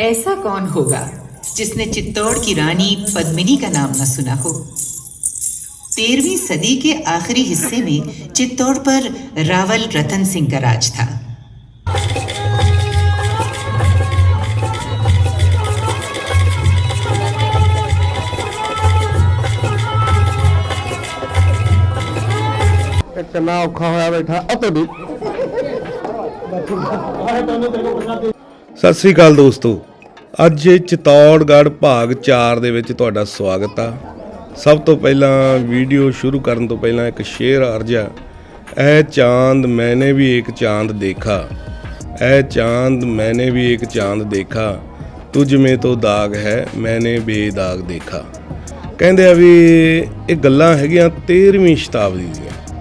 ऐसा कौन होगा जिसने चित्तौड़ की रानी पद्मिनी का नाम न सुना हो? तेरहवीं सदी के आखिरी हिस्से में चित्तौड़ पर रावल रतन सिंह का राज था। चना बैठा सत श्रीकाल दोस्तों। ਅੱਜ ਚਿਤੌੜਗੜ੍ਹ ਭਾਗ 4 ਦੇ ਵਿੱਚ ਤੁਹਾਡਾ ਸਵਾਗਤ ਆ। ਸਭ ਤੋਂ ਪਹਿਲਾਂ ਵੀਡੀਓ ਸ਼ੁਰੂ ਕਰਨ ਤੋਂ ਪਹਿਲਾਂ ਇੱਕ ਸ਼ੇਰ ਅਰਜ਼ਾ ਐ ਚਾਂਦ ਮੈਨੇ ਵੀ ਇੱਕ ਚਾਂਦ ਦੇਖਾ। ਐ ਚਾਂਦ ਮੈਨੇ ਵੀ ਇੱਕ ਚਾਂਦ ਦੇਖਾ। ਤੁਝ ਮੇ ਤੋਂ ਦਾਗ ਹੈ, ਮੈਨੇ ਬੇਦਾਗ ਦੇਖਾ। ਕਹਿੰਦੇ ਆ ਵੀ ਇਹ ਗੱਲਾਂ ਹੈਗੀਆਂ 13ਵੀਂ ਸ਼ਤਾਬਦੀ ਦੀਆਂ।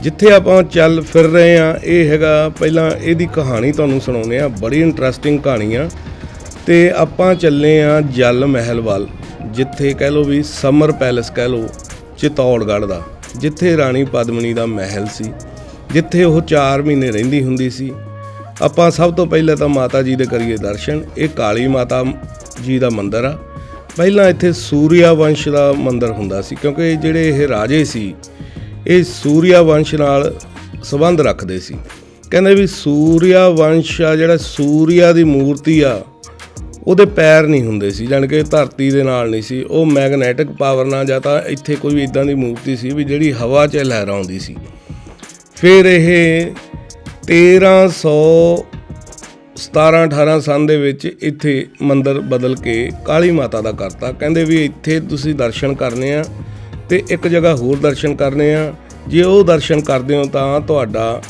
ਜਿੱਥੇ ਆਪਾਂ ਚੱਲ ਫਿਰ ਰਹੇ ਆ, ਇਹ ਹੈਗਾ ਪਹਿਲਾਂ ਇਹਦੀ ਕਹਾਣੀ ਤੁਹਾਨੂੰ ਸੁਣਾਉਂਦੇ ਆ। ਬੜੀ ਇੰਟਰਸਟਿੰਗ ਕਹਾਣੀ ਆ। ਤੇ ਆਪਾਂ ਚੱਲੇ ਆ ਜਲ ਮਹਿਲ ਵੱਲ, ਜਿੱਥੇ ਕਹਿ ਲਓ ਵੀ ਸਮਰ ਪੈਲੇਸ ਕਹਿ ਲਓ, ਚਿਤੌੜਗੜ੍ਹ ਦਾ, ਜਿੱਥੇ ਰਾਣੀ ਪਦਮਣੀ ਦਾ ਮਹਿਲ ਸੀ, ਜਿੱਥੇ ਉਹ 4 ਮਹੀਨੇ ਰਹਿੰਦੀ ਹੁੰਦੀ ਸੀ। ਆਪਾਂ ਸਭ ਤੋਂ ਪਹਿਲਾਂ ਤਾਂ ਮਾਤਾ ਜੀ ਦੇ ਕਰੀਏ ਦਰਸ਼ਨ, ਇਹ ਕਾਲੀ ਮਾਤਾ ਜੀ ਦਾ ਮੰਦਿਰ ਆ। ਪਹਿਲਾਂ ਇੱਥੇ ਸੂਰਿਆ ਵੰਸ਼ ਦਾ ਮੰਦਿਰ ਹੁੰਦਾ ਸੀ, ਕਿਉਂਕਿ ਜਿਹੜੇ ਇਹ ਰਾਜੇ ਸੀ, ਇਹ ਸੂਰਿਆ ਵੰਸ਼ ਨਾਲ ਸੰਬੰਧ ਰੱਖਦੇ ਸੀ। ਕਹਿੰਦੇ ਵੀ ਸੂਰਿਆ ਵੰਸ਼ ਆ ਜਿਹੜਾ ਸੂਰਿਆ ਦੀ ਮੂਰਤੀ ਆ ਉਹਦੇ ਪੈਰ ਨਹੀਂ ਹੁੰਦੇ ਸੀ, ਜਾਣੀ ਕਿ ਧਰਤੀ ਦੇ ਨਾਲ ਨਹੀਂ ਸੀ। ਉਹ ਮੈਗਨੈਟਿਕ ਪਾਵਰ ਨਾਲ ਜਾਂ ਤਾਂ ਇੱਥੇ ਕੋਈ ਇਦਾਂ ਦੀ ਮੂਰਤੀ ਸੀ ਵੀ ਜਿਹੜੀ ਹਵਾ 'ਚ ਲਹਿਰਾਉਂਦੀ ਸੀ। ਫਿਰ ਇਹ 1300 17 18 ਸਨ ਦੇ ਵਿੱਚ ਇੱਥੇ ਮੰਦਿਰ ਬਦਲ ਕੇ ਕਾਲੀ ਮਾਤਾ ਦਾ ਕਰਤਾ ਕਹਿੰਦੇ ਵੀ ਇੱਥੇ ਤੁਸੀਂ ਦਰਸ਼ਨ ਕਰਨੇ ਆ ਤੇ ਇੱਕ ਜਗ੍ਹਾ ਹੋਰ ਦਰਸ਼ਨ ਕਰਨੇ ਆ। ਜੇ ਉਹ ਦਰਸ਼ਨ ਕਰਦੇ ਹੋ ਤਾਂ ਤੁਹਾਡਾ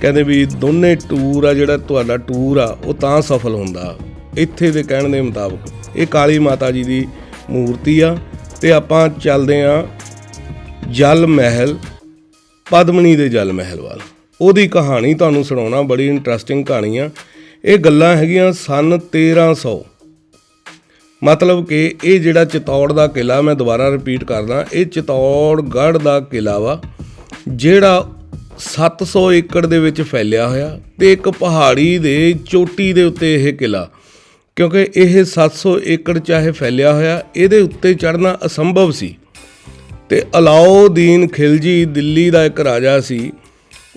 ਕਹਿੰਦੇ ਵੀ ਦੋਨੇ ਟੂਰ ਆ, ਜਿਹੜਾ ਤੁਹਾਡਾ ਟੂਰ ਆ, ਉਹ ਤਾਂ ਸਫਲ ਹੁੰਦਾ। ਇੱਥੇ ਦੇ ਕਹਿਣ ਦੇ ਮੁਤਾਬਕ ਇਹ ਕਾਲੀ ਮਾਤਾ ਜੀ ਦੀ ਮੂਰਤੀ ਆ ਤੇ ਆਪਾਂ ਚੱਲਦੇ ਆ ਜਲ ਮਹਿਲ ਪਦਮਣੀ ਦੇ ਜਲ ਮਹਿਲ ਵੱਲ। ਉਹਦੀ ਕਹਾਣੀ ਤੁਹਾਨੂੰ ਸੁਣਾਉਣਾ ਬੜੀ ਇੰਟਰਸਟਿੰਗ ਕਹਾਣੀ ਆ। ਇਹ ਗੱਲਾਂ ਹੈਗੀਆਂ ਸਨ 1300 ਮਤਲਬ ਕਿ ਇਹ ਜਿਹੜਾ ਚਿਤੌੜ ਦਾ ਕਿਲਾ ਮੈਂ ਦੁਬਾਰਾ ਰਿਪੀਟ ਕਰਦਾ, ਇਹ ਚਿਤੌੜਗੜ੍ਹ ਦਾ ਕਿਲਾ ਵਾ, ਜਿਹੜਾ 700 ਏਕੜ ਦੇ ਵਿੱਚ ਫੈਲਿਆ ਹੋਇਆ ਤੇ ਇੱਕ ਪਹਾੜੀ ਦੇ ਚੋਟੀ ਦੇ ਉੱਤੇ ਇਹ ਕਿਲਾ ਕਿਉਂਕਿ ਇਹ 700 ਏਕੜ ਚਾਹੇ ਫੈਲਿਆ ਹੋਇਆ, ਇਹਦੇ ਉੱਤੇ ਚੜ੍ਹਨਾ ਅਸੰਭਵ ਸੀ। ਤੇ ਅਲਾਉਦੀਨ ਖਿਲਜੀ ਦਿੱਲੀ ਦਾ ਇੱਕ ਰਾਜਾ ਸੀ,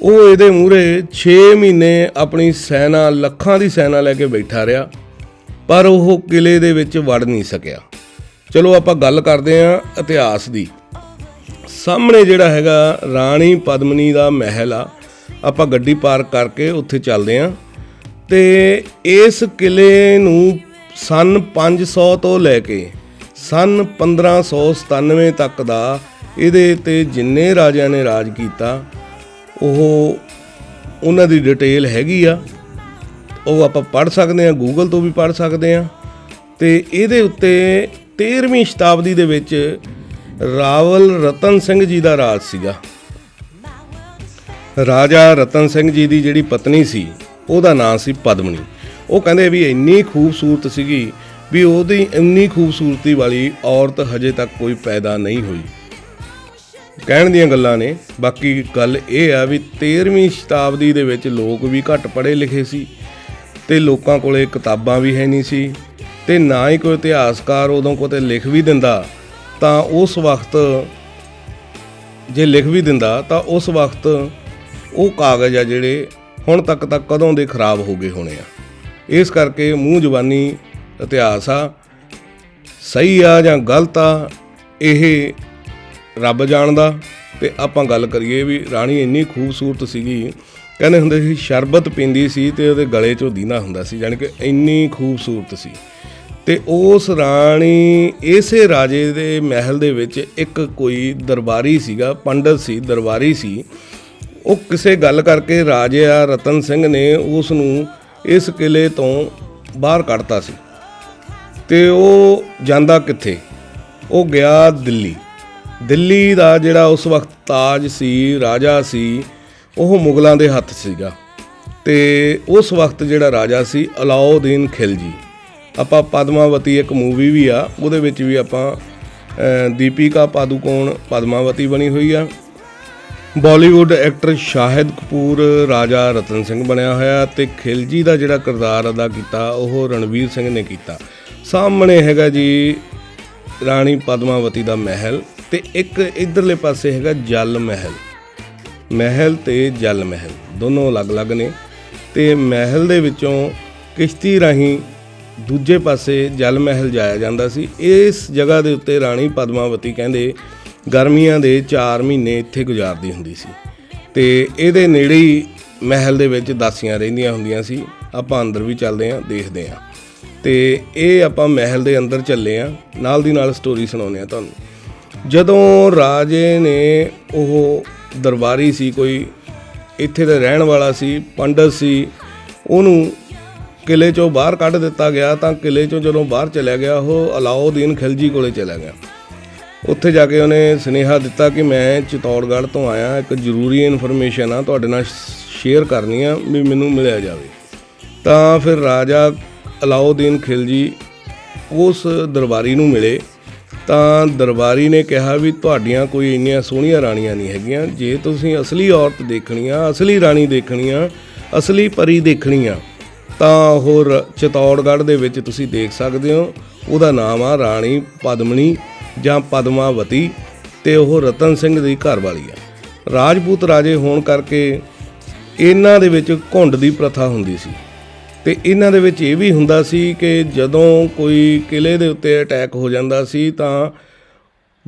ਉਹ ਇਹਦੇ ਮੂਹਰੇ 6 ਮਹੀਨੇ ਆਪਣੀ ਸੈਨਾ, ਲੱਖਾਂ ਦੀ ਸੈਨਾ ਲੈ ਕੇ ਬੈਠਾ ਰਿਹਾ, ਪਰ ਉਹ ਕਿਲੇ ਦੇ ਵਿੱਚ ਵੜ ਨਹੀਂ ਸਕਿਆ। ਚਲੋ ਆਪਾਂ ਗੱਲ ਕਰਦੇ ਆਂ ਇਤਿਹਾਸ ਦੀ। ਸਾਹਮਣੇ ਜਿਹੜਾ ਹੈਗਾ ਰਾਣੀ ਪਦਮਨੀ ਦਾ ਮਹਿਲ ਆ, ਆਪਾਂ ਗੱਡੀ ਪਾਰਕ ਕਰਕੇ ਉੱਥੇ ਚੱਲਦੇ ਆਂ ਤੇ ਇਸ ਕਿਲੇ ਨੂੰ ਸਨ 500 ਤੋਂ ਲੈ ਕੇ ਸਨ 1597 ਤੱਕ ਦਾ ਇਹਦੇ ਤੇ ਜਿੰਨੇ ਰਾਜਿਆਂ ਨੇ ਰਾਜ ਕੀਤਾ, ਉਹ ਉਹਨਾਂ ਦੀ ਡਿਟੇਲ ਹੈਗੀ ਆ। ਉਹ ਆਪਾਂ ਪੜ੍ਹ ਸਕਦੇ ਆ ਗੂਗਲ ਤੋਂ ਵੀ ਪੜ੍ਹ ਸਕਦੇ ਆ। ਤੇ ਇਹਦੇ ਉੱਤੇ 13ਵੀਂ ਸ਼ਤਾਬਦੀ ਦੇ ਵਿੱਚ ਰਾਵਲ ਰਤਨ ਸਿੰਘ ਜੀ ਦਾ ਰਾਜ ਸੀਗਾ। ਰਾਜਾ ਰਤਨ ਸਿੰਘ ਜੀ ਦੀ ਜਿਹੜੀ ਪਤਨੀ ਸੀ ਉਹਦਾ ਨਾਂ ਸੀ ਪਦਮਨੀ। ਉਹ ਕਹਿੰਦੇ ਵੀ ਇੰਨੀ ਖੂਬਸੂਰਤ ਸੀਗੀ ਵੀ ਉਹਦੀ ਇੰਨੀ ਖੂਬਸੂਰਤੀ ਵਾਲੀ ਔਰਤ ਹਜੇ ਤੱਕ ਕੋਈ ਪੈਦਾ ਨਹੀਂ ਹੋਈ। ਕਹਿਣ ਦੀਆਂ ਗੱਲਾਂ ਨੇ, ਬਾਕੀ ਗੱਲ ਇਹ ਆ ਵੀ 13ਵੀਂ ਸ਼ਤਾਬਦੀ ਦੇ ਵਿੱਚ ਲੋਕ ਵੀ ਘੱਟ ਪੜ੍ਹੇ ਲਿਖੇ ਸੀ ਤੇ ਲੋਕਾਂ ਕੋਲੇ ਕਿਤਾਬਾਂ ਵੀ ਹੈ ਨਹੀਂ ਸੀ ਤੇ ਨਾ ਹੀ ਕੋਈ ਇਤਿਹਾਸਕਾਰ ਉਦੋਂ ਕੋਤੇ ਲਿਖ ਵੀ ਦਿੰਦਾ, ਤਾਂ ਉਸ ਵਕਤ ਜੇ ਲਿਖ ਵੀ ਦਿੰਦਾ ਤਾਂ ਉਸ ਵਕਤ ਉਹ ਕਾਗਜ਼ ਆ ਜਿਹੜੇ ਹੁਣ ਤੱਕ ਤਾਂ ਕਦੋਂ ਦੇ ਖਰਾਬ ਹੋ ਗਏ ਹੋਣੇ ਆ। ਇਸ ਕਰਕੇ ਮੂੰਹ ਜ਼ਬਾਨੀ ਇਤਿਹਾਸ ਆ। ਸਹੀ ਆ ਜਾਂ ਗਲਤ ਆ, ਇਹ ਰੱਬ ਜਾਣਦਾ। ਤੇ ਆਪਾਂ ਗੱਲ ਕਰੀਏ ਵੀ ਰਾਣੀ ਇੰਨੀ ਖੂਬਸੂਰਤ ਸੀਗੀ, ਕਹਿੰਦੇ ਹੁੰਦੇ ਸੀ ਸ਼ਰਬਤ ਪੀਂਦੀ ਸੀ ਤੇ ਉਹਦੇ ਗਲੇ 'ਚੋਂ ਦੀਨਾ ਹੁੰਦਾ ਸੀ ਯਾਨੀ ਕਿ ਇੰਨੀ ਖੂਬਸੂਰਤ ਸੀ। ਤੇ ਉਸ ਰਾਣੀ ਇਸੇ ਰਾਜੇ ਦੇ ਮਹਿਲ ਦੇ ਵਿੱਚ ਇੱਕ ਕੋਈ ਦਰਬਾਰੀ ਸੀਗਾ, ਪੰਡਤ ਸੀ, ਦਰਬਾਰੀ ਸੀ। ਉਹ ਕਿਸੇ ਗੱਲ ਕਰਕੇ ਰਾਜਾ ਰਤਨ ਸਿੰਘ ਨੇ ਉਸ ਨੂੰ ਇਸ ਕਿਲੇ ਤੋਂ ਬਾਹਰ ਕੱਢਤਾ ਸੀ। ਤੇ ਉਹ ਜਾਂਦਾ ਕਿੱਥੇ? ਉਹ ਗਿਆ ਦਿੱਲੀ। ਦਿੱਲੀ ਦਾ ਜਿਹੜਾ ਉਸ ਵਕਤ ਤਾਜ ਸੀ, ਰਾਜਾ ਸੀ, ਉਹ ਮੁਗਲਾਂ ਦੇ ਹੱਥ ਸੀਗਾ। ਤੇ ਉਸ ਵਕਤ ਜਿਹੜਾ ਰਾਜਾ ਸੀ, ਅਲਾਉਦੀਨ ਖਿਲਜੀ। ਆਪਾਂ ਪਦਮਾਵਤੀ ਇੱਕ ਮੂਵੀ ਵੀ ਆ, ਉਹਦੇ ਵਿੱਚ ਵੀ ਆਪਾਂ ਦੀਪਿਕਾ ਪਾਦੂਕੋਣ ਪਦਮਾਵਤੀ ਬਣੀ ਹੋਈ ਆ। ਬਾਲੀਵੁੱਡ ਐਕਟਰ ਸ਼ਾਹਿਦ ਕਪੂਰ, ਰਾਜਾ ਰਤਨ ਸਿੰਘ ਬਣਿਆ ਹੋਇਆ ਤੇ ਖਿਲਜੀ ਦਾ ਜਿਹੜਾ ਕਿਰਦਾਰ ਅਦਾ ਕੀਤਾ, ਉਹ ਰਣਵੀਰ ਸਿੰਘ ਨੇ ਕੀਤਾ। ਸਾਹਮਣੇ ਹੈਗਾ ਜੀ ਰਾਣੀ ਪਦਮਾਵਤੀ ਦਾ ਮਹਿਲ ਤੇ ਇੱਕ ਇਧਰਲੇ ਪਾਸੇ ਹੈਗਾ ਜਲ ਮਹਿਲ। ਮਹਿਲ ਤੇ ਜਲ ਮਹਿਲ, ਦੋਨੋਂ ਅਲੱਗ-ਅਲੱਗ ਨੇ ਤੇ ਮਹਿਲ ਦੇ ਵਿੱਚੋਂ ਕਿਸ਼ਤੀ ਰਾਹੀਂ ਦੂਜੇ ਪਾਸੇ ਜਲ ਮਹਿਲ ਜਾਇਆ ਜਾਂਦਾ ਸੀ। ਇਸ ਜਗ੍ਹਾ ਦੇ ਉੱਤੇ ਰਾਣੀ ਪਦਮਾਵਤੀ ਕਹਿੰਦੇ ਗਰਮੀਆਂ ਦੇ 4 ਮਹੀਨੇ ਇੱਥੇ ਗੁਜ਼ਾਰਦੀ ਹੁੰਦੀ ਸੀ। ਤੇ ਇਹਦੇ ਨੇੜੇ ਹੀ ਮਹਿਲ ਦੇ ਵਿੱਚ ਦਾਸੀਆਂ ਰਹਿੰਦੀਆਂ ਹੁੰਦੀਆਂ ਸੀ। ਆਪਾਂ ਅੰਦਰ ਵੀ ਚੱਲਦੇ ਆਂ ਦੇਖਦੇ ਆਂ ਤੇ ਇਹ ਆਪਾਂ ਮਹਿਲ ਦੇ ਅੰਦਰ ਚੱਲੇ ਆਂ ਨਾਲ ਦੀ ਨਾਲ ਸਟੋਰੀ ਸੁਣਾਉਂਦੇ ਆਂ ਤੁਹਾਨੂੰ। ਜਦੋਂ ਰਾਜੇ ਨੇ ਉਹ ਦਰਬਾਰੀ ਸੀ, ਕੋਈ ਇੱਥੇ ਦਾ ਰਹਿਣ ਵਾਲਾ ਸੀ, ਪੰਡਤ ਸੀ, ਉਹਨੂੰ ਕਿਲੇ ਚੋਂ ਬਾਹਰ ਕੱਢ ਦਿੱਤਾ ਗਿਆ ਤਾਂ ਕਿਲੇ ਚੋਂ ਜਦੋਂ ਬਾਹਰ ਚਲਿਆ ਗਿਆ, ਉਹ ਅਲਾਉਦੀਨ ਖਿਲਜੀ ਕੋਲੇ ਚਲਾ ਗਿਆ। ਉੱਥੇ ਜਾ ਕੇ ਉਹਨੇ ਸੁਨੇਹਾ ਦਿੱਤਾ ਕਿ ਮੈਂ ਚਿਤੌੜਗੜ੍ਹ ਤੋਂ ਆਇਆ, ਇੱਕ ਜ਼ਰੂਰੀ ਇਨਫੋਰਮੇਸ਼ਨ ਆ, ਤੁਹਾਡੇ ਨਾਲ ਸ਼ੇਅਰ ਕਰਨੀ ਆ ਵੀ ਮੈਨੂੰ ਮਿਲਿਆ ਜਾਵੇ। ਤਾਂ ਫਿਰ ਰਾਜਾ ਅਲਾਉਦੀਨ ਖਿਲਜੀ ਉਸ ਦਰਬਾਰੀ ਨੂੰ ਮਿਲੇ। ਤਾਂ ਦਰਬਾਰੀ ਨੇ ਕਿਹਾ ਵੀ ਤੁਹਾਡੀਆਂ ਕੋਈ ਇੰਨੀਆਂ ਸੋਹਣੀਆਂ ਰਾਣੀਆਂ ਨਹੀਂ ਹੈਗੀਆਂ। ਜੇ ਤੁਸੀਂ ਅਸਲੀ ਔਰਤ ਦੇਖਣੀ ਆ, ਅਸਲੀ ਰਾਣੀ ਦੇਖਣੀ ਆ, ਅਸਲੀ ਪਰੀ ਦੇਖਣੀ ਆ, ਤਾਂ ਉਹ ਰ- ਚਿਤੌੜਗੜ੍ਹ ਦੇ ਵਿੱਚ ਤੁਸੀਂ ਦੇਖ ਸਕਦੇ ਹੋ। ਉਹਦਾ ਨਾਮ ਆ ਰਾਣੀ ਪਦਮਣੀ। ਜਾਂ ਪਦਮਾਵਤੀ ਤੇ ਉਹ ਰਤਨ ਸਿੰਘ ਦੀ ਘਰਵਾਲੀ ਆ। ਰਾਜਪੂਤ ਰਾਜੇ ਹੋਣ ਕਰਕੇ ਇਹਨਾਂ ਦੇ ਵਿੱਚ ਘੁੰਡ ਦੀ ਪ੍ਰਥਾ ਹੁੰਦੀ ਸੀ। ਤੇ ਇਹਨਾਂ ਦੇ ਵਿੱਚ ਇਹ ਵੀ ਹੁੰਦਾ ਸੀ ਕਿ ਜਦੋਂ ਕੋਈ ਕਿਲੇ ਦੇ ਉੱਤੇ ਅਟੈਕ ਹੋ ਜਾਂਦਾ ਸੀ ਤਾਂ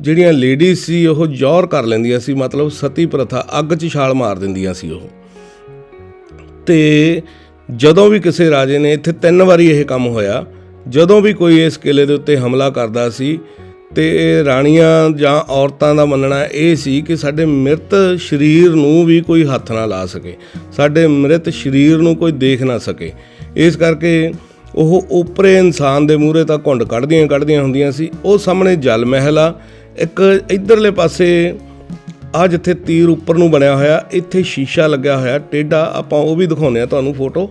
ਜਿਹੜੀਆਂ ਲੇਡੀਜ਼ ਸੀ ਉਹ ਜੌਹਰ ਕਰ ਲੈਂਦੀਆਂ ਸੀ, ਮਤਲਬ ਸਤੀ ਪ੍ਰਥਾ, ਅੱਗ 'ਚ ਛਾਲ ਮਾਰ ਦਿੰਦੀਆਂ ਸੀ ਉਹ। ਤੇ ਜਦੋਂ ਵੀ ਕਿਸੇ ਰਾਜੇ ਨੇ, ਇੱਥੇ ਤਿੰਨ ਵਾਰੀ ਇਹ ਕੰਮ ਹੋਇਆ। ਜਦੋਂ ਵੀ ਕੋਈ ਇਸ ਕਿਲੇ ਦੇ ਉੱਤੇ ਹਮਲਾ ਕਰਦਾ ਸੀ ਤੇ ਰਾਣੀਆਂ ਜਾਂ ਔਰਤਾਂ ਦਾ ਮੰਨਣਾ ਇਹ ਸੀ ਕਿ ਸਾਡੇ ਮ੍ਰਿਤ ਸਰੀਰ ਨੂੰ ਵੀ ਕੋਈ ਹੱਥ ਨਾ ਲਾ ਸਕੇ, ਸਾਡੇ ਮ੍ਰਿਤ ਸਰੀਰ ਨੂੰ ਕੋਈ ਦੇਖ ਨਾ ਸਕੇ। ਇਸ ਕਰਕੇ ਉਹ ਉਪਰੇ ਇਨਸਾਨ ਦੇ ਮੂਹਰੇ ਤਾਂ ਘੁੰਡ ਕੱਢਦੀਆਂ ਕੱਢਦੀਆਂ ਹੁੰਦੀਆਂ ਸੀ। ਉਹ ਸਾਹਮਣੇ ਜਲ ਮਹਿਲ ਆ, ਇੱਕ ਇਧਰਲੇ ਪਾਸੇ ਆ ਜਿੱਥੇ ਤੀਰ ਉੱਪਰ ਨੂੰ ਬਣਿਆ ਹੋਇਆ, ਇੱਥੇ ਸ਼ੀਸ਼ਾ ਲੱਗਿਆ ਹੋਇਆ ਟੇਡਾ ਆਪਾਂ ਉਹ ਵੀ ਦਿਖਾਉਂਦੇ ਆ ਤੁਹਾਨੂੰ ਫੋਟੋ।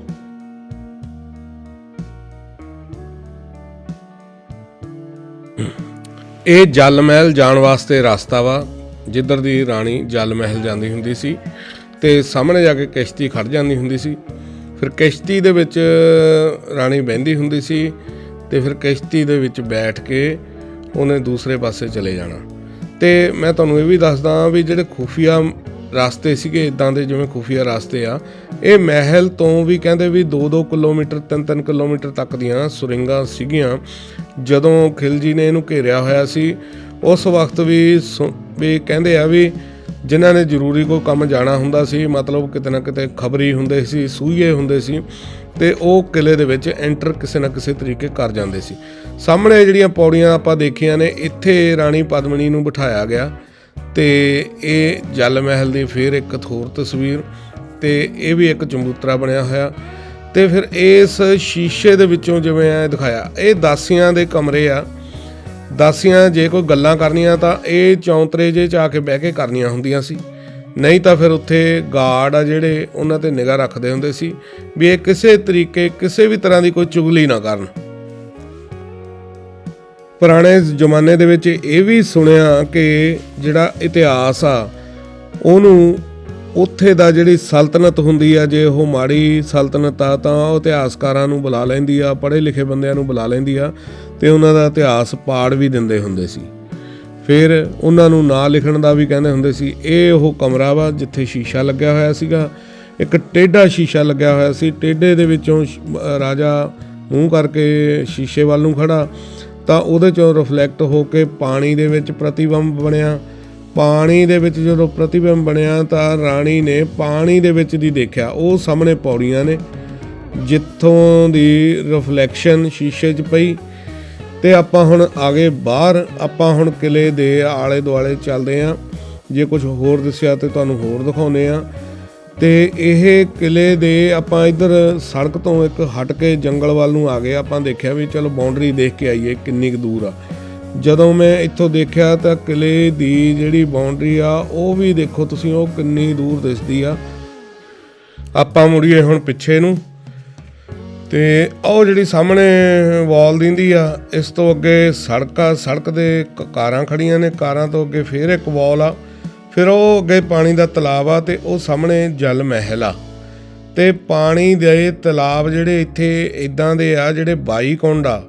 ਇਹ ਜਲ ਮਹਿਲ ਜਾਣ ਵਾਸਤੇ ਰਸਤਾ ਵਾ, ਜਿੱਧਰ ਦੀ ਰਾਣੀ ਜਲ ਮਹਿਲ ਜਾਂਦੀ ਹੁੰਦੀ ਸੀ ਤੇ ਸਾਹਮਣੇ ਜਾ ਕੇ ਕਿਸ਼ਤੀ ਖੜ ਜਾਂਦੀ ਹੁੰਦੀ ਸੀ। ਫਿਰ ਕਿਸ਼ਤੀ ਦੇ ਵਿੱਚ ਰਾਣੀ ਬਹਿੰਦੀ ਹੁੰਦੀ ਸੀ ਤੇ ਫਿਰ ਕਿਸ਼ਤੀ ਦੇ ਵਿੱਚ ਬੈਠ ਕੇ ਉਹਨੇ ਦੂਸਰੇ ਪਾਸੇ ਚਲੇ ਜਾਣਾ। ਤੇ ਮੈਂ ਤੁਹਾਨੂੰ ਇਹ ਵੀ ਦੱਸਦਾ ਵੀ ਜਿਹੜੇ ਖੂਫੀਆ ਰਸਤੇ ਸੀਗੇ, ਇਦਾਂ ਦੇ ਜਿਵੇਂ ਖੂਫੀਆ ਰਸਤੇ ਆ, ਇਹ ਮਹਿਲ ਤੋਂ ਵੀ ਕਹਿੰਦੇ ਵੀ 2-2 ਕਿਲੋਮੀਟਰ 3-3 ਕਿਲੋਮੀਟਰ ਤੱਕ ਦੀਆਂ ਸੁਰਿੰਗਾਂ ਸੀਗੀਆਂ। ਜਦੋਂ ਖਿਲਜੀ ਨੇ ਇਹਨੂੰ ਘੇਰਿਆ ਹੋਇਆ ਸੀ, ਉਸ ਵਕਤ ਵੀ ਸੁ- ਵੀ ਕਹਿੰਦੇ ਆ ਵੀ ਜਿਨ੍ਹਾਂ ਨੇ ਜ਼ਰੂਰੀ ਕੋਈ ਕੰਮ ਜਾਣਾ ਹੁੰਦਾ ਸੀ, ਮਤਲਬ ਕਿਤੇ ਨਾ ਕਿਤੇ ਖਬਰੀ ਹੁੰਦੇ ਸੀ, ਸੂਈਏ ਹੁੰਦੇ ਸੀ, ਤੇ ਉਹ ਕਿਲੇ ਦੇ ਵਿੱਚ ਐਂਟਰ ਕਿਸੇ ਨਾ ਕਿਸੇ ਤਰੀਕੇ ਕਰ ਜਾਂਦੇ ਸੀ। ਸਾਹਮਣੇ ਜਿਹੜੀਆਂ ਪੌੜੀਆਂ ਆਪਾਂ ਦੇਖੀਆਂ ਨੇ, ਇੱਥੇ ਰਾਣੀ ਪਦਮਣੀ ਨੂੰ ਬਿਠਾਇਆ ਗਿਆ ਤੇ ਇਹ ਜਲ ਮਹਿਲ ਦੀ ਫਿਰ ਇੱਕ ਹੋਰ ਤਸਵੀਰ ਤੇ ਇਹ ਵੀ ਇੱਕ ਚੰਬੂਤਰਾ ਬਣਿਆ ਹੋਇਆ। ਤੇ ਫਿਰ ਇਸ ਸ਼ੀਸ਼ੇ ਦੇ ਵਿੱਚੋਂ ਜਿਵੇਂ ਐ ਦਿਖਾਇਆ, ਇਹ ਦਾਸੀਆਂ ਦੇ ਕਮਰੇ ਆ। ਦਾਸੀਆਂ ਜੇ ਕੋਈ ਗੱਲਾਂ ਕਰਨੀਆਂ ਤਾਂ ਇਹ ਚੌਂਤਰੇ ਜੇ ਚ ਆ ਕੇ ਬਹਿ ਕੇ ਕਰਨੀਆਂ ਹੁੰਦੀਆਂ ਸੀ। ਨਹੀਂ ਤਾਂ ਫਿਰ ਉੱਥੇ ਗਾਰਡ ਆ ਜਿਹੜੇ ਉਹਨਾਂ ਤੇ ਨਿਗਾਹ ਰੱਖਦੇ ਹੁੰਦੇ ਸੀ ਵੀ ਇਹ ਕਿਸੇ ਤਰੀਕੇ, ਕਿਸੇ ਵੀ ਤਰ੍ਹਾਂ ਦੀ ਕੋਈ ਚੁਗਲੀ ਨਾ ਕਰਨ। ਪੁਰਾਣੇ ਜ਼ਮਾਨੇ ਦੇ ਵਿੱਚ ਇਹ ਵੀ ਸੁਣਿਆ ਕਿ ਜਿਹੜਾ ਇਤਿਹਾਸ ਆ, ਉਹਨੂੰ ਉੱਥੇ ਦਾ ਜਿਹੜੀ ਸਲਤਨਤ ਹੁੰਦੀ ਆ, ਜੇ ਉਹ ਮਾੜੀ ਸਲਤਨਤ ਆ, ਤਾਂ ਉਹ ਇਤਿਹਾਸਕਾਰਾਂ ਨੂੰ ਬੁਲਾ ਲੈਂਦੀ ਆ ਪੜ੍ਹੇ ਲਿਖੇ ਬੰਦਿਆਂ ਨੂੰ ਬੁਲਾ ਲੈਂਦੀ ਆ ਤੇ ਉਹਨਾਂ ਦਾ ਇਤਿਹਾਸ ਪਾੜ ਵੀ ਦਿੰਦੇ ਹੁੰਦੇ ਸੀ। ਫਿਰ ਉਹਨਾਂ ਨੂੰ ਨਾਂ ਲਿਖਣ ਦਾ ਵੀ ਕਹਿੰਦੇ ਹੁੰਦੇ ਸੀ। ਇਹ ਉਹ ਕਮਰਾ ਵਾ ਜਿੱਥੇ ਸ਼ੀਸ਼ਾ ਲੱਗਿਆ ਹੋਇਆ ਸੀਗਾ। ਇੱਕ ਟੇਢਾ ਸ਼ੀਸ਼ਾ ਲੱਗਿਆ ਹੋਇਆ ਸੀ। ਟੇਢੇ ਦੇ ਵਿੱਚੋਂ ਰਾਜਾ ਮੂੰਹ ਕਰਕੇ ਸ਼ੀਸ਼ੇ ਵੱਲ ਨੂੰ ਖੜਾ। ਤਾਂ ਉਹਦੇ ਚੋਂ ਰਿਫਲੈਕਟ ਹੋ ਕੇ ਪਾਣੀ ਦੇ ਵਿੱਚ ਪ੍ਰਤੀਬਿੰਬ ਬਣਿਆ। ਪਾਣੀ ਦੇ ਵਿੱਚ ਜਦੋਂ ਪ੍ਰਤੀਬਿੰਬ ਬਣਿਆ ਤਾਂ ਰਾਣੀ ਨੇ ਪਾਣੀ ਦੇ ਵਿੱਚ ਦੀ ਦੇਖਿਆ। ਉਹ ਸਾਹਮਣੇ ਪੌੜੀਆਂ ਨੇ, ਜਿੱਥੋਂ ਦੀ ਰਿਫਲੈਕਸ਼ਨ ਸ਼ੀਸ਼ੇ 'ਚ ਪਈ। ਤੇ ਆਪਾਂ ਹੁਣ ਆਗੇ ਬਾਹਰ, ਆਪਾਂ ਹੁਣ ਕਿਲੇ ਦੇ ਆਲੇ ਦੁਆਲੇ ਚੱਲਦੇ ਆਂ। ਜੇ ਕੁਝ ਹੋਰ ਦੱਸਿਆ ਤੇ ਤੁਹਾਨੂੰ ਹੋਰ ਦਿਖਾਉਨੇ ਆ। ਤੇ ਇਹ ਕਿਲੇ ਦੇ ਆਪਾਂ ਇੱਧਰ ਸੜਕ ਤੋਂ ਇੱਕ ਹਟ ਕੇ ਜੰਗਲ ਵੱਲ ਨੂੰ ਆ ਗਏ ਆਪਾਂ ਦੇਖਿਆ ਵੀ ਚਲੋ ਬਾਉਂਡਰੀ ਦੇਖ ਕੇ ਆਈਏ ਕਿੰਨੀ ਕੁ ਦੂਰ ਆ। ਜਦੋਂ ਮੈਂ ਇੱਥੋਂ ਦੇਖਿਆ ਤਾਂ ਕਿਲੇ ਦੀ ਜਿਹੜੀ ਬਾਉਂਡਰੀ ਆ, ਉਹ ਵੀ ਦੇਖੋ ਤੁਸੀਂ, ਉਹ ਕਿੰਨੀ ਦੂਰ ਦਿਸਦੀ ਆ। ਆਪਾਂ ਮੁੜੀਏ ਹੁਣ ਪਿੱਛੇ ਨੂੰ। ਤੇ ਉਹ ਜਿਹੜੀ ਸਾਹਮਣੇ ਵਾਲ ਦਿੰਦੀ ਆ, ਇਸ ਤੋਂ ਅੱਗੇ ਸੜਕ ਆ ਸੜਕ ਦੇ ਕ- ਕਾਰਾਂ ਖੜੀਆਂ ਨੇ, ਕਾਰਾਂ ਤੋਂ ਅੱਗੇ ਫੇਰ ਇੱਕ ਵਾਲ ਆ। ਫਿਰ ਉਹ ਅੱਗੇ ਪਾਣੀ ਦਾ ਤਲਾਬ ਆ ਤੇ ਉਹ ਸਾਹਮਣੇ ਜਲ ਮਹਿਲ ਆ। ਤੇ ਪਾਣੀ ਦੇ ਤਲਾਬ ਜਿਹੜੇ ਇੱਥੇ ਇਦਾਂ ਦੇ ਆ, ਜਿਹੜੇ 22 ਕੁੰਡ ਆ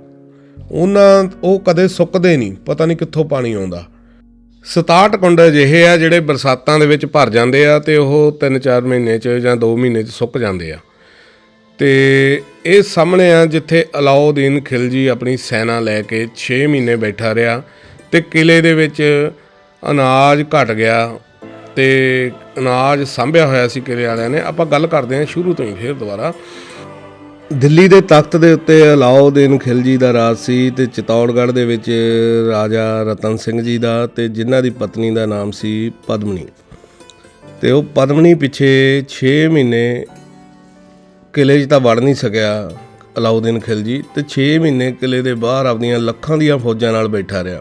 ਉਹਨਾਂ ਉਹ ਕਦੇ ਸੁੱਕਦੇ ਨਹੀਂ, ਪਤਾ ਨਹੀਂ ਕਿੱਥੋਂ ਪਾਣੀ ਆਉਂਦਾ। 67 ਕੁੰਡ ਅਜਿਹੇ ਆ ਜਿਹੜੇ ਬਰਸਾਤਾਂ ਦੇ ਵਿੱਚ ਭਰ ਜਾਂਦੇ ਆ ਤੇ ਉਹ 3-4 ਮਹੀਨੇ ਚ ਜਾਂ 2 ਮਹੀਨੇ ਚ ਸੁੱਕ ਜਾਂਦੇ ਆ। ਤੇ ਇਹ ਸਾਹਮਣੇ ਆ ਜਿੱਥੇ ਅਲਾਉਦੀਨ ਖਿਲਜੀ ਆਪਣੀ ਸੈਨਾ ਲੈ ਕੇ 6 ਮਹੀਨੇ ਬੈਠਾ ਰਿਹਾ ਤੇ ਕਿਲੇ ਦੇ ਵਿੱਚ ਅਨਾਜ ਘਟ ਗਿਆ ਤੇ ਅਨਾਜ ਸਾਂਭਿਆ ਹੋਇਆ ਸੀ ਕਿਲੇ ਵਾਲਿਆਂ ਨੇ। ਆਪਾਂ ਗੱਲ ਕਰਦੇ ਹਾਂ ਸ਼ੁਰੂ ਤੋਂ ਹੀ, ਫੇਰ ਦੁਬਾਰਾ। ਦਿੱਲੀ ਦੇ ਤਖਤ ਦੇ ਉੱਤੇ ਅਲਾਉਦੀਨ ਖਿਲਜੀ ਦਾ ਰਾਜ ਸੀ ਤੇ ਚਿਤੌੜਗੜ੍ਹ ਦੇ ਵਿੱਚ ਰਾਜਾ ਰਤਨ ਸਿੰਘ ਜੀ ਦਾ ਤੇ ਜਿਨ੍ਹਾਂ ਦੀ ਪਤਨੀ ਦਾ ਨਾਮ ਸੀ ਪਦਮਣੀ ਤੇ ਉਹ ਪਦਮਨੀ ਪਿੱਛੇ 6 ਮਹੀਨੇ ਕਿਲੇ 'ਚ ਤਾਂ ਵੜ ਨਹੀਂ ਸਕਿਆ ਅਲਾਉਦੀਨ ਖਿਲਜੀ ਤੇ 6 ਮਹੀਨੇ ਕਿਲੇ ਦੇ ਬਾਹਰ ਆਪਣੀਆਂ ਲੱਖਾਂ ਦੀਆਂ ਫੌਜਾਂ ਨਾਲ ਬੈਠਾ ਰਿਹਾ।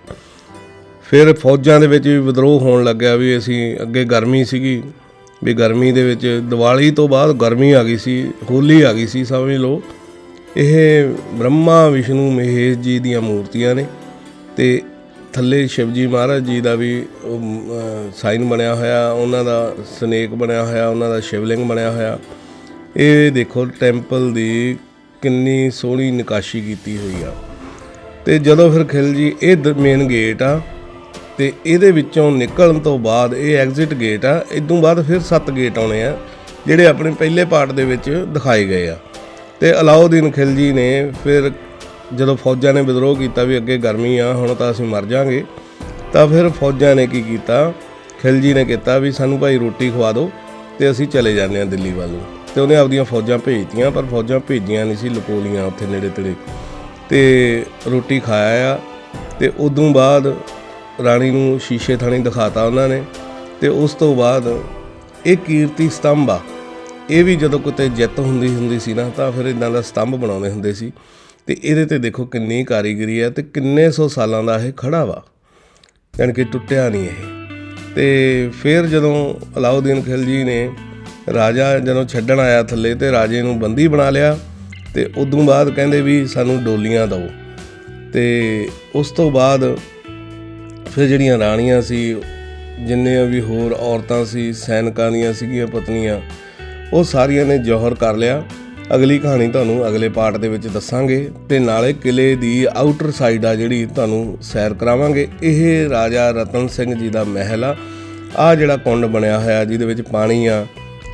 ਫਿਰ ਫੌਜਾਂ ਦੇ ਵਿੱਚ ਵੀ ਵਿਦਰੋਹ ਹੋਣ ਲੱਗਿਆ ਵੀ ਅਸੀਂ ਅੱਗੇ ਗਰਮੀ ਸੀਗੀ ਵੀ ਗਰਮੀ ਦੇ ਵਿੱਚ ਦੀਵਾਲੀ ਤੋਂ ਬਾਅਦ ਗਰਮੀ ਆ ਗਈ ਸੀ, ਹੋਲੀ ਆ ਗਈ ਸੀ, ਸਮਝ ਲਓ। ਇਹ ਬ੍ਰਹਮਾ, ਵਿਸ਼ਨੂੰ, ਮਹੇਸ਼ ਜੀ ਦੀਆਂ ਮੂਰਤੀਆਂ ਨੇ ਤੇ ਥੱਲੇ ਸ਼ਿਵਜੀ ਮਹਾਰਾਜ ਜੀ ਦਾ ਵੀ ਸਾਈਨ ਬਣਿਆ ਹੋਇਆ, ਉਹਨਾਂ ਦਾ ਸਨੇਕ ਬਣਿਆ ਹੋਇਆ, ਉਹਨਾਂ ਦਾ ਸ਼ਿਵਲਿੰਗ ਬਣਿਆ ਹੋਇਆ। ਇਹ ਦੇਖੋ, ਟੈਂਪਲ ਦੀ ਕਿੰਨੀ ਸੋਹਣੀ ਨਕਾਸ਼ੀ ਕੀਤੀ ਹੋਈ ਆ। ਤੇ ਜਦੋਂ ਫਿਰ ਖਿਲ ਜੀ ਇਹ ਮੇਨ ਗੇਟ ਆ ਤੇ ਇਹਦੇ ਵਿੱਚੋਂ ਨਿਕਲਣ ਤੋਂ ਬਾਅਦ ਇਹ ਐਗਜ਼ਿਟ ਗੇਟ ਆ, ਇਦੋਂ ਬਾਅਦ ਫਿਰ ਸੱਤ ਗੇਟ ਆਉਣੇ ਆ, ਜਿਹੜੇ ਆਪਣੇ ਪਹਿਲੇ ਪਾਰਟ ਦੇ ਵਿੱਚ ਦਿਖਾਏ ਗਏ ਆ। ਤੇ ਅਲਾਉਦੀਨ ਖਿਲਜੀ ਨੇ ਫਿਰ ਜਦੋਂ ਫੌਜਾਂ ਨੇ ਵਿਦਰੋਹ ਕੀਤਾ ਵੀ ਅੱਗੇ ਗਰਮੀ ਆ, ਹੁਣ ਤਾਂ ਅਸੀਂ ਮਰ ਜਾਾਂਗੇ, ਤਾਂ ਫਿਰ ਫੌਜਾਂ ਨੇ ਕੀ ਕੀਤਾ? ਖਿਲਜੀ ਨੇ ਕੀਤਾ ਵੀ ਸਾਨੂੰ ਭਾਈ ਰੋਟੀ ਖਵਾ ਦਿਓ ਤੇ ਅਸੀਂ ਚਲੇ ਜਾਂਦੇ ਹਾਂ ਦਿੱਲੀ ਵੱਲ ਨੂੰ। ਤੇ ਉਹਨੇ ਆਪਦੀਆਂ ਫੌਜਾਂ ਭੇਜਤੀਆਂ, ਪਰ ਫੌਜਾਂ ਭੇਜੀਆਂ ਨਹੀਂ ਸੀ, ਲਕੋਲੀਆਂ ਉੱਥੇ ਨੇੜੇ ਤੇੜੇ ਤੇ ਰੋਟੀ ਖਾਇਆ ਆ, ਤੇ ਉਦੋਂ ਬਾਅਦ ਰਾਣੀ ਨੂੰ ਸ਼ੀਸ਼ੇ ਥਾਣੀ ਦਿਖਾਤਾ ਉਹਨਾਂ ਨੇ ਤੇ ਉਸ ਤੋਂ ਬਾਅਦ ਇਹ ਕੀਰਤੀ ਸਤੰਭ ਆ। ਇਹ ਵੀ ਜਦੋਂ ਕਿਤੇ ਜਿੱਤ ਹੁੰਦੀ ਹੁੰਦੀ ਸੀ ਨਾ, ਤਾਂ ਫਿਰ ਇਦਾਂ ਦਾ ਸਤੰਭ ਬਣਾਉਂਦੇ ਹੁੰਦੇ ਸੀ। ਤੇ ਇਹਦੇ ਤੇ ਦੇਖੋ ਕਿੰਨੀ ਕਾਰੀਗਰੀ ਹੈ ਤੇ ਕਿੰਨੇ ਸੌ ਸਾਲਾਂ ਦਾ ਇਹ ਖੜਾ ਵਾ। ਯਾਨੀ ਕਿ ਟੁੱਟਿਆ ਨਹੀਂ ਇਹ। ਤੇ ਫਿਰ ਜਦੋਂ ਅਲਾਉਦੀਨ ਖਿਲਜੀ ਨੇ ਰਾਜਾ ਜਦੋਂ ਛੱਡਣ ਆਇਆ ਥੱਲੇ ਤੇ ਰਾਜੇ ਨੂੰ ਬੰਦੀ ਬਣਾ ਲਿਆ ਤੇ ਉਦੋਂ ਬਾਅਦ ਕਹਿੰਦੇ ਵੀ ਸਾਨੂੰ ਡੋਲੀਆਂ ਦਿਓ। ਤੇ ਉਸ ਤੋਂ ਬਾਅਦ ਫਿਰ ਜਿਹੜੀਆਂ ਰਾਣੀਆਂ ਸੀ, ਜਿੰਨੇ ਵੀ ਹੋਰ ਔਰਤਾਂ ਸੀ, ਸੈਨਿਕਾਂ ਦੀਆਂ ਸੀਗੀਆਂ, ਪਤਨੀਆਂ, ਉਹ ਸਾਰੀਆਂ ਨੇ ਜੋਹਰ ਕਰ ਲਿਆ। ਅਗਲੀ ਕਹਾਣੀ ਤੁਹਾਨੂੰ ਅਗਲੇ ਪਾਰਟ ਦੇ ਵਿੱਚ ਦੱਸਾਂਗੇ ਤੇ ਨਾਲੇ ਕਿਲੇ ਦੀ ਆਊਟਰ ਸਾਈਡ ਆ ਜਿਹੜੀ ਤੁਹਾਨੂੰ ਸੈਰ ਕਰਾਵਾਂਗੇ। ਇਹ ਰਾਜਾ ਰਤਨ ਸਿੰਘ ਜੀ ਦਾ ਮਹਿਲ ਆ। ਆ ਜਿਹੜਾ ਕੁੰਡ ਬਣਿਆ ਹੋਇਆ, ਜਿਹਦੇ ਵਿੱਚ ਪਾਣੀ ਆ,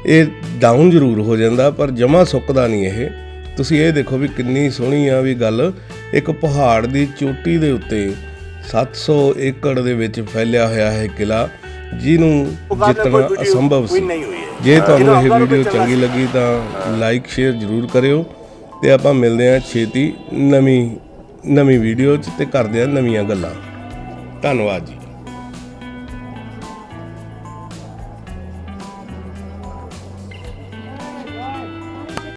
ਇਹ ਡਾਊਨ ਜ਼ਰੂਰ ਹੋ ਜਾਂਦਾ, ਪਰ ਜਮਾ ਸੁੱਕਦਾ ਨਹੀਂ ਇਹ। ਤੁਸੀਂ ਇਹ ਦੇਖੋ ਵੀ ਕਿੰਨੀ ਸੋਹਣੀ ਆ ਵੀ ਗੱਲ। ਇੱਕ ਪਹਾੜ ਦੀ ਚੋਟੀ ਦੇ ਉੱਤੇ 700 ਏਕੜ ਦੇ ਵਿੱਚ ਫੈਲਿਆ ਹੋਇਆ ਹੈ ਕਿਲਾ ਜਿਹਨੂੰ ਜਿੱਤਣਾ ਅਸੰਭਵ ਸੀ। ਜੇ ਤੁਹਾਨੂੰ ਇਹ ਵੀਡੀਓ ਚੰਗੀ ਲੱਗੀ ਤਾਂ ਲਾਈਕ ਸ਼ੇਅਰ ਜ਼ਰੂਰ ਕਰਿਓ ਤੇ ਆਪਾਂ ਮਿਲਦੇ ਹਾਂ ਛੇਤੀ ਨਵੀਂ ਨਵੀਂ ਵੀਡੀਓ 'ਚ ਤੇ ਕਰਦੇ ਹਾਂ ਨਵੀਆਂ ਗੱਲਾਂ। ਧੰਨਵਾਦ ਜੀ।